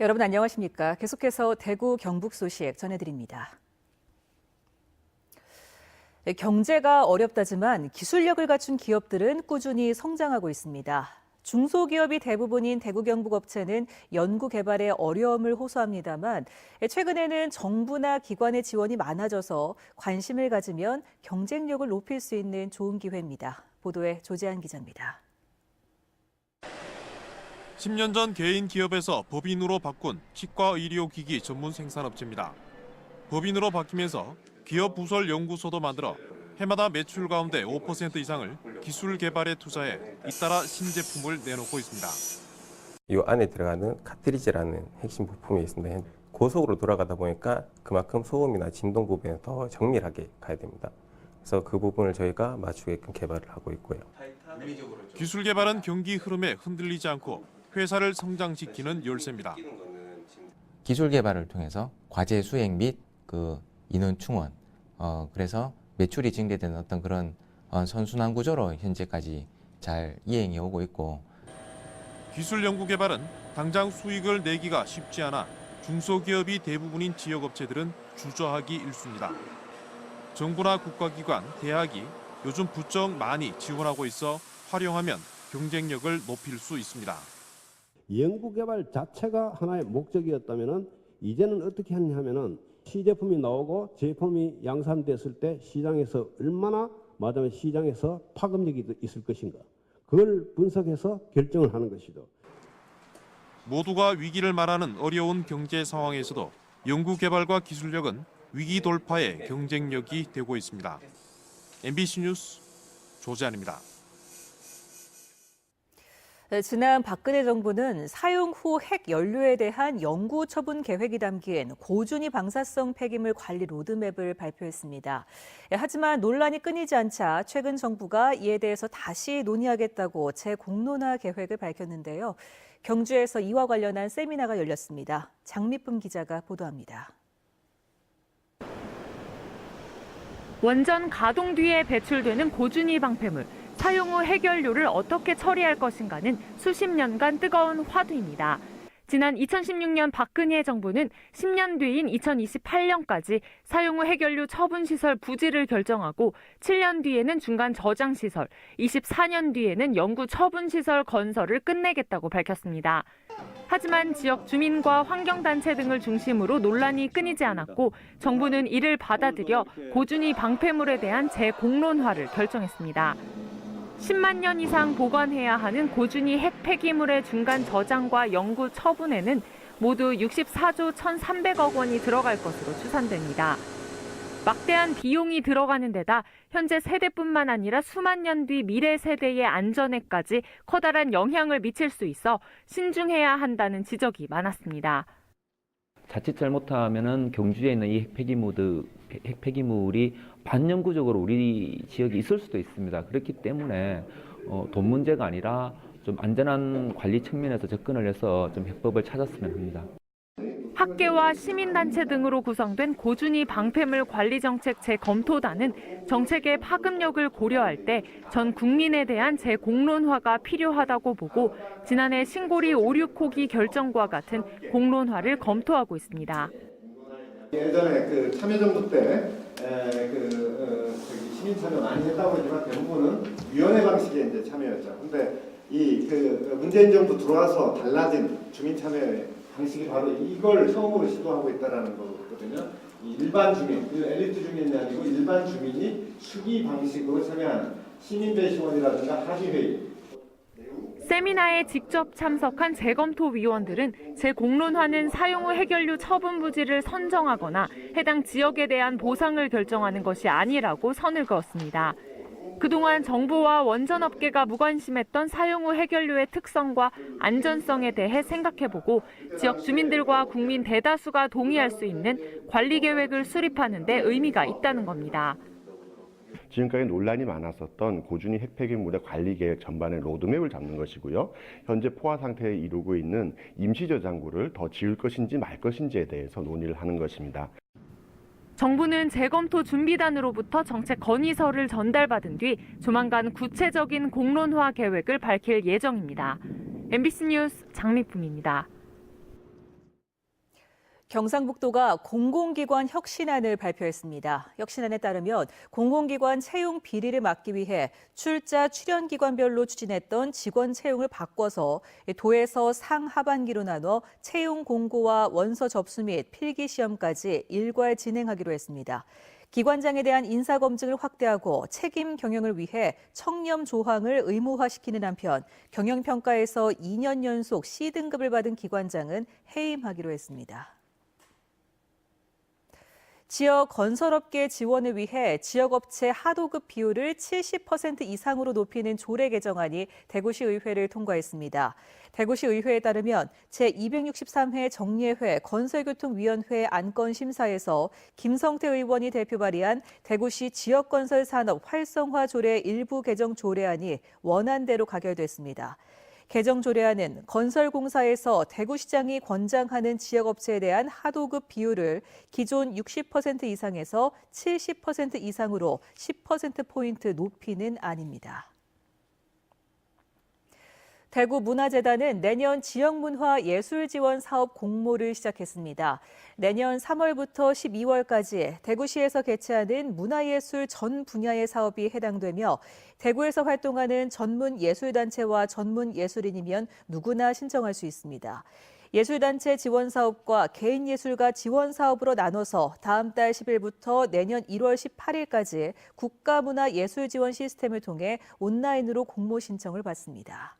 여러분 안녕하십니까? 계속해서 대구 경북 소식 전해드립니다. 네, 경제가 어렵다지만 기술력을 갖춘 기업들은 꾸준히 성장하고 있습니다. 중소기업이 대부분인 대구 경북 업체는 연구 개발에 어려움을 호소합니다만 최근에는 정부나 기관의 지원이 많아져서 관심을 가지면 경쟁력을 높일 수 있는 좋은 기회입니다. 보도에 조재한 기자입니다. 10년 전 개인 기업에서 법인으로 바꾼 치과 의료기기 전문 생산업체입니다. 법인으로 바뀌면서 기업 부설 연구소도 만들어 해마다 매출 가운데 5% 이상을 기술 개발에 투자해 잇따라 신제품을 내놓고 있습니다. 이 안에 들어가는 카트리지라는 핵심 부품이 있습니다. 고속으로 돌아가다 보니까 그만큼 소음이나 진동 부분에 더 정밀하게 가야 됩니다. 그래서 그 부분을 저희가 맞추게끔 개발을 하고 있고요. 기술 개발은 경기 흐름에 흔들리지 않고 회사를 성장시키는 열쇠입니다. 기술 개발을 통해서 과제 수행 및 그 인원 충원, 어, 그래서 매출이 증대되는 어떤 그런 어, 선순환 구조로 현재까지 잘 이행해 오고 있고 기술 연구 개발은 당장 수익을 내기가 쉽지 않아 중소기업이 대부분인 지역업체들은 주저하기 일쑤입니다. 정부나 국가기관, 대학이 요즘 부쩍 많이 지원하고 있어 활용하면 경쟁력을 높일 수 있습니다. 연구개발 자체가 하나의 목적이었다면은 이제는 어떻게 하냐 하면은 시제품이 나오고 제품이 양산됐을 때 시장에서 얼마나 마다면 시장에서 파급력이 있을 것인가 그걸 분석해서 결정을 하는 것이죠. 모두가 위기를 말하는 어려운 경제 상황에서도 연구 개발과 기술력은 위기 돌파의 경쟁력이 되고 있습니다. MBC 뉴스 조재환입니다. 네, 지난 박근혜 정부는 사용 후 핵 연료에 대한 연구 처분 계획이 담긴 고준위 방사성 폐기물 관리 로드맵을 발표했습니다. 예, 하지만 논란이 끊이지 않자 최근 정부가 이에 대해서 다시 논의하겠다고 재공론화 계획을 밝혔는데요. 경주에서 이와 관련한 세미나가 열렸습니다. 장미쁨 기자가 보도합니다. 원전 가동 뒤에 배출되는 고준위 방패물, 사용 후 해결료를 어떻게 처리할 것인가는 수십 년간 뜨거운 화두입니다. 지난 2016년 박근혜 정부는 10년 뒤인 2028년까지 사용 후 해결료 처분 시설 부지를 결정하고 7년 뒤에는 중간 저장 시설, 24년 뒤에는 연구 처분 시설 건설을 끝내겠다고 밝혔습니다. 하지만 지역 주민과 환경단체 등을 중심으로 논란이 끊이지 않았고 정부는 이를 받아들여 고준위 방패물에 대한 재공론화를 결정했습니다. 10만 년 이상 보관해야 하는 고준위 핵 폐기물의 중간 저장과 연구 처분에는 모두 64조 1,300억 원이 들어갈 것으로 추산됩니다. 막대한 비용이 들어가는 데다 현재 세대뿐만 아니라 수만 년 뒤 미래 세대의 안전에까지 커다란 영향을 미칠 수 있어 신중해야 한다는 지적이 많았습니다. 자칫 잘못하면은 경주에 있는 이 핵폐기물, 핵폐기물이 반영구적으로 우리 지역에 있을 수도 있습니다. 그렇기 때문에 어, 돈 문제가 아니라 좀 안전한 관리 측면에서 접근을 해서 좀 해법을 찾았으면 합니다. 학계와 시민단체 등으로 구성된 고준위 방패물 관리 정책 재검토단은 정책의 파급력을 고려할 때 전 국민에 대한 재공론화가 필요하다고 보고 지난해 신고리 5, 6호기 결정과 같은 공론화를 검토하고 있습니다. 예전에 그 참여정부 때그 어, 시민 참여 많이 했다고 하지만 대부분은 위원회 방식의 이제 참여였죠. 근데 이 그 문재인 정부 들어와서 달라진 주민 참여 방식이 바로 이걸 처음으로 시도하고 있다라는 거거든요. 이 일반 주민, 그 엘리트 주민이 아니고 일반 주민이 수기 방식으로 참여하는 시민 배심원이라든가 합의회의 세미나에 직접 참석한 재검토 위원들은 재공론화는 사용 후 해결료 처분 부지를 선정하거나 해당 지역에 대한 보상을 결정하는 것이 아니라고 선을 그었습니다. 그동안 정부와 원전업계가 무관심했던 사용 후 해결료의 특성과 안전성에 대해 생각해보고 지역 주민들과 국민 대다수가 동의할 수 있는 관리 계획을 수립하는 데 의미가 있다는 겁니다. 지금까지 논란이 많았었던 고준위 핵폐기물의 관리 계획 전반의 로드맵을 잡는 것이고요. 현재 포화 상태에 이르고 있는 임시 저장고를 더 지을 것인지 말 것인지에 대해서 논의를 하는 것입니다. 정부는 재검토 준비단으로부터 정책 건의서를 전달받은 뒤 조만간 구체적인 공론화 계획을 밝힐 예정입니다. MBC 뉴스 장미품입니다. 경상북도가 공공기관 혁신안을 발표했습니다. 혁신안에 따르면 공공기관 채용 비리를 막기 위해 출자 출연 기관별로 추진했던 직원 채용을 바꿔서 도에서 상하반기로 나눠 채용 공고와 원서 접수 및 필기 시험까지 일괄 진행하기로 했습니다. 기관장에 대한 인사 검증을 확대하고 책임 경영을 위해 청렴 조항을 의무화시키는 한편 경영 평가에서 2년 연속 C등급을 받은 기관장은 해임하기로 했습니다. 지역 건설업계 지원을 위해 지역업체 하도급 비율을 70% 이상으로 높이는 조례 개정안이 대구시 의회를 통과했습니다. 대구시 의회에 따르면 제263회 정례회 건설교통위원회 안건 심사에서 김성태 의원이 대표 발의한 대구시 지역건설산업 활성화 조례 일부 개정 조례안이 원안대로 가결됐습니다. 개정 조례안은 건설공사에서 대구시장이 권장하는 지역업체에 대한 하도급 비율을 기존 60% 이상에서 70% 이상으로 10%포인트 높이는 안입니다. 대구 문화재단은 내년 지역문화 예술 지원 사업 공모를 시작했습니다. 내년 3월부터 12월까지 대구시에서 개최하는 문화예술 전 분야의 사업이 해당되며 대구에서 활동하는 전문 예술단체와 전문 예술인이면 누구나 신청할 수 있습니다. 예술단체 지원 사업과 개인 예술가 지원 사업으로 나눠서 다음 달 10일부터 내년 1월 18일까지 국가문화예술 지원 시스템을 통해 온라인으로 공모 신청을 받습니다.